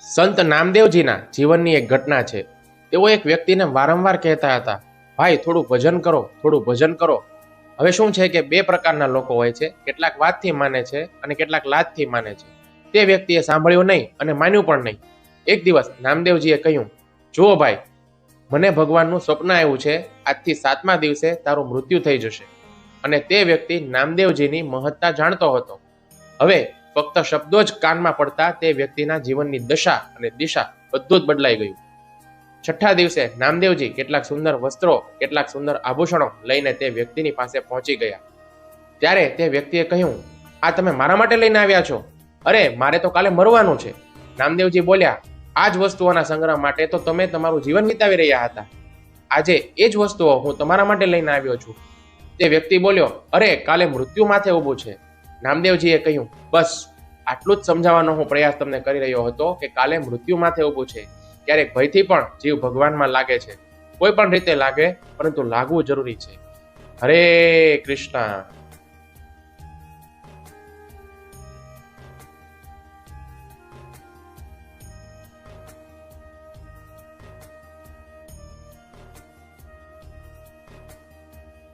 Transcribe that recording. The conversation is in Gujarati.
સંત નામદેવજીના જીવનની એક ઘટના છે. તેઓ એક વ્યક્તિને વારંવાર કહેતા હતા, ભાઈ, થોડું ભજન કરો, થોડું ભજન કરો. હવે શું છે કે બે પ્રકારના લોકો હોય છે, કેટલાક વાતથી માને છે અને કેટલાક લાદથી માને છે. તે વ્યક્તિએ સાંભળ્યું નહીં અને માન્યું પણ નહીં. એક દિવસ નામદેવજીએ કહ્યું, જુઓ ભાઈ, મને ભગવાનનું સ્વપ્ન આવ્યું છે, આજથી સાતમા દિવસે તારું મૃત્યુ થઈ જશે. અને તે વ્યક્તિ નામદેવજીની મહત્તા જાણતો હતો. હવે ફક્ત શબ્દો જ કાનમાં પડતા તે વ્યક્તિના જીવનની દશા અને દિશા બધું જ બદલાઈ ગયું. છઠ્ઠા દિવસે નામદેવજી કેટલાક સુંદર વસ્ત્રો, કેટલાક સુંદર આભૂષણો લઈને તે વ્યક્તિની પાસે પહોંચી ગયા. ત્યારે તે વ્યક્તિએ કહ્યું, આ તમે મારા માટે લઈને આવ્યા છો? અરે, મારે તો કાલે મરવાનું છે. નામદેવજી બોલ્યા આ જ વસ્તુઓના સંગ્રહ માટે તો તમે તમારું જીવન વિતાવી રહ્યા હતા. આજે એ જ વસ્તુઓ હું તમારા માટે લઈને આવ્યો છું. તે વ્યક્તિ બોલ્યો, અરે, કાલે મૃત્યુ માથે ઊભું છે. નામદેવજીએ કહ્યું, બસ, આટલું જ સમજાવવાનો હું પ્રયાસ તમને કરી રહ્યો હતો કે કાલે મૃત્યુ માથે ઊભું છે. ક્યારેક ભયથી પણ જીવ ભગવાનમાં લાગે છે. કોઈ પણ રીતે લાગે, પરંતુ લાગવું જરૂરી છે. હરે કૃષ્ણ.